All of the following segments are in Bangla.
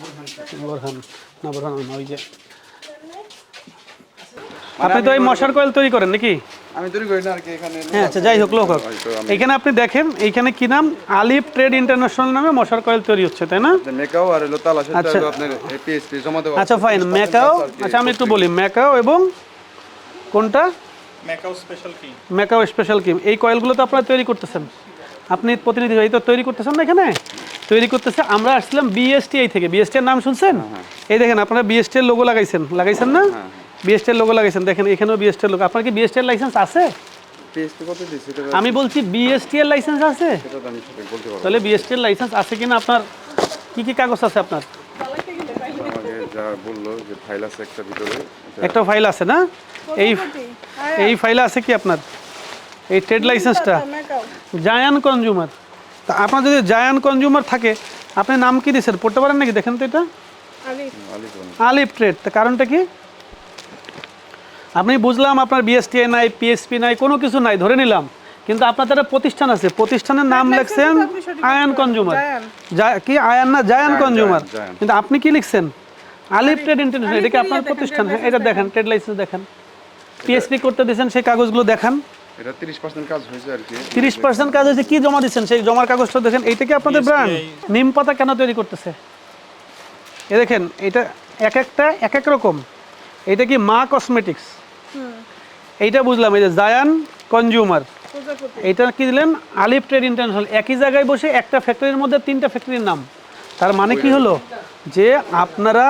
বোরহান না বোরহান না ওই যে আপনি তো এই মশার কয়েল তৈরি করেন নাকি? আমি তৈরি করি না আর কি এখানে। হ্যাঁ আচ্ছা যাই হোক লোক হোক। হয়তো আপনি দেখেন এইখানে কি নাম? আলিফ ট্রেড ইন্টারন্যাশনাল নামে মশার কয়েল তৈরি হচ্ছে তাই না? মেকাও আর হলো তালা আচ্ছা। আপনার পিএসপি জমা দেওয়া আচ্ছা ফাইন ম্যাকাও। আচ্ছা আমি একটু বলি ম্যাকাও এবং কোনটা? ম্যাকাও স্পেশাল কি ম্যাকাও স্পেশাল কিম এই কয়েলগুলো তো আপনারা তৈরি করতেছেন। আপনি প্রতিনিধি এই তো তৈরি করতেছেন না এখানে? তৈরি করতেছে আমরা আসছিলাম বিএসটিআই থেকে। বিএসটির নাম শুনছেন? এই দেখেন আপনারা বিএসটির লোগো লাগাইছেন। লাগাইছেন না? বিএসটির লোগো লাগাইছেন। দেখেন এখানেও বিএসটির লোগো আপনার কি বিএসটির লাইসেন্স আছে? আমি বলছি বিএসটির লাইসেন্স আছে? সেটা তো আমি সঠিক বলতে পারব তাহলে বিএসটির লাইসেন্স আছে কিনা আপনার? কি কি কাগজ আছে আপনার? না। আমাকে যা বলল যে ফাইল আছে একটা ভিতরে এটা একটা ফাইল আছে না? এই এই ফাইল আছে কি আপনার? এই ট্রেড লাইসেন্সটা জায়ান কনজিউমার তা আপনার যদি জায়ান কনজিউমার থাকে আপনি নাম কি দিয়েছেন পড়তে পারেন নাকি? দেখেন তো এটা। আলিফ। ট্রেড তা কারণটা কি? আপনি বুঝলাম আপনার বিএসটিআই নাই পিএসপি নাই কোনো কিছু নাই ধরে নিলাম। কিন্তু আপনাদের একটা প্রতিষ্ঠান আছে। প্রতিষ্ঠানের নাম লিখছেন আয়ান কনজিউমার কি? আয়ান না জায়ান কনজিউমার কিন্তু আপনি কি লিখছেন? আলিফ ট্রেড ইন্টারন্যাশনাল এটা কি আপনার প্রতিষ্ঠান? হ্যাঁ এটা দেখেন ট্রেড লাইসেন্স দেখেন। পিএসপি করতে দিয়েছেন সেই কাগজগুলো দেখান। এটা তিরিশ পার্সেন্ট কাজ হয়েছে আর কি। তিরিশ পার্সেন্ট কাজ হয়েছে কি জমা দিচ্ছেন? সেই জমার কাগজটা দেখেন এইটা কি আপনাদের ব্র্যান্ড নিম পাতা কেন তৈরি করতেছে? এ দেখেন এটা এক একটা এক এক রকম। এটা কি মা কসমেটিক্স এইটা বুঝলাম এই যে জায়ান কনজিউমার এটা কি দিলেন? আলিফ ট্রেড ইন্টারন্যাশনাল একই জায়গায় বসে একটা ফ্যাক্টরির মধ্যে তিনটা ফ্যাক্টরির নাম। তার মানে কি হলো? যে আপনারা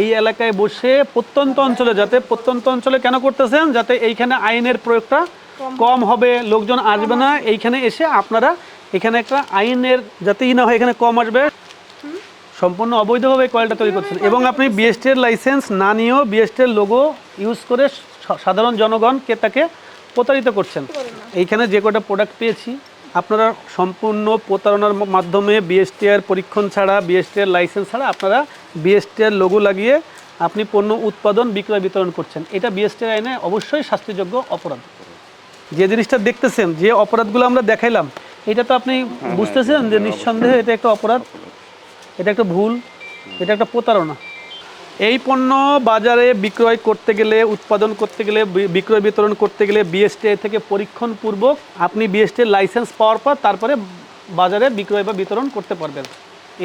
এই এলাকায় বসে প্রত্যন্ত অঞ্চলে যাতে প্রত্যন্ত অঞ্চলে কেন করতেছেন? যাতে এইখানে আইনের প্রয়োগটা কম। হবে লোকজন আসবে না। এইখানে এসে আপনারা এখানে একটা আইনের যাতে ই না হয় এখানে কম আসবে। সম্পূর্ণ অবৈধভাবে কয়েলটা তৈরি করছেন। এবং আপনি বিএসটির লাইসেন্স না নিয়েও বিএসটির লোগো ইউজ করে সাধারণ জনগণ তাকে প্রতারিত করছেন। এইখানে যে কটা প্রোডাক্ট পেয়েছি আপনারা সম্পূর্ণ প্রতারণার মাধ্যমে বিএসটিআর পরীক্ষণ ছাড়া বিএসটিআর লাইসেন্স ছাড়া আপনারা বিএসটিআর লোগো লাগিয়ে আপনি পণ্য উৎপাদন বিক্রয় বিতরণ করছেন। এটা বিএসটিআর আইনে অবশ্যই শাস্তিযোগ্য অপরাধ। যে জিনিসটা দেখতেছেন যে অপরাধগুলো আমরা দেখাইলাম এটা তো আপনি বুঝতেছেন যে নিঃসন্দেহে এটা একটা অপরাধ এটা একটা ভুল এটা একটা প্রতারণা। এই পণ্য বাজারে বিক্রয় করতে গেলে উৎপাদন করতে গেলে বিক্রয় বিতরণ করতে গেলে বিএসটিআই থেকে পরীক্ষণ পূর্বক আপনি বিএসটির লাইসেন্স পাওয়ার পর তারপরে বাজারে বিক্রয় বা বিতরণ করতে পারবেন।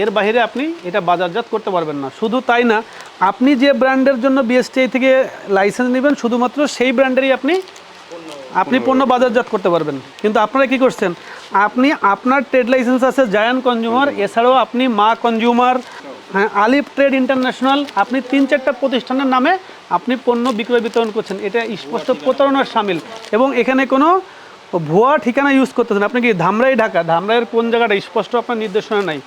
এর বাইরে আপনি এটা বাজারজাত করতে পারবেন না। শুধু তাই না আপনি যে ব্র্যান্ডের জন্য বিএসটিআই থেকে লাইসেন্স নেবেন শুধুমাত্র সেই ব্র্যান্ডেরই আপনি আপনি পণ্য বাজারজাত করতে পারবেন। কিন্তু আপনারা কি করছেন? আপনি আপনার ট্রেড লাইসেন্স আছে জায়ান কনজিউমার এছাড়াও আপনি মা কনজিউমার হ্যাঁ আলিফ ট্রেড ইন্টারন্যাশনাল আপনি তিন চারটা প্রতিষ্ঠানের নামে আপনি পণ্য বিক্রয় বিতরণ করছেন। এটা স্পষ্ট প্রতারণার সামিল। এবং এখানে কোনো ভুয়া ঠিকানা ইউজ করতেছেন আপনি কি ধামরাই ঢাকা? ধামরাইয়ের কোন জায়গাটা? স্পষ্ট আপনার নির্দেশনা নাই।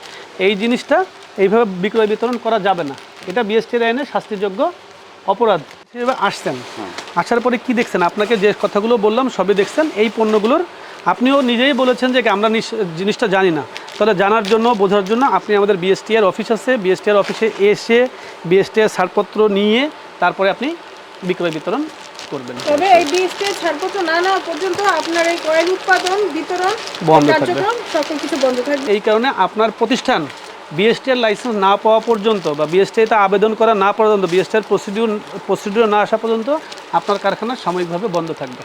এই জিনিসটা এইভাবে বিক্রয় বিতরণ করা যাবে না। এটা বিএসটির আইনে শাস্তিযোগ্য অপরাধ হিসেবে আসছেন। আসার পরে কি দেখছেন? আপনাকে যে কথাগুলো বললাম সবই দেখছেন। এই পণ্যগুলোর আপনিও নিজেই বলেছেন যে আমরা নিস- জিনিসটা জানি না। তাহলে জানার জন্য বোঝার জন্য আপনি আমাদের বিএসটিআর অফিস আছে। বিএসটিআর অফিসে এসে বিএসটিআর ছাড়পত্র নিয়ে তারপরে আপনি বিক্রয় বিতরণ করবেন। তবে এই বীজটা ছাড়পত্র না নেওয়া পর্যন্ত আপনার এই কয়েল উৎপাদন বিতরণ বন্ধ থাকবে। সকল কিছু বন্ধ থাকবে। এই কারণে আপনার প্রতিষ্ঠান বিএসটিআর লাইসেন্স না পাওয়া পর্যন্ত বা বিএসটিআইতে আবেদন করা না পর্যন্ত বিএসটিআর প্রসিডিউর প্রসিডিউর না আসা পর্যন্ত আপনার কারখানা সাময়িকভাবে বন্ধ থাকবে।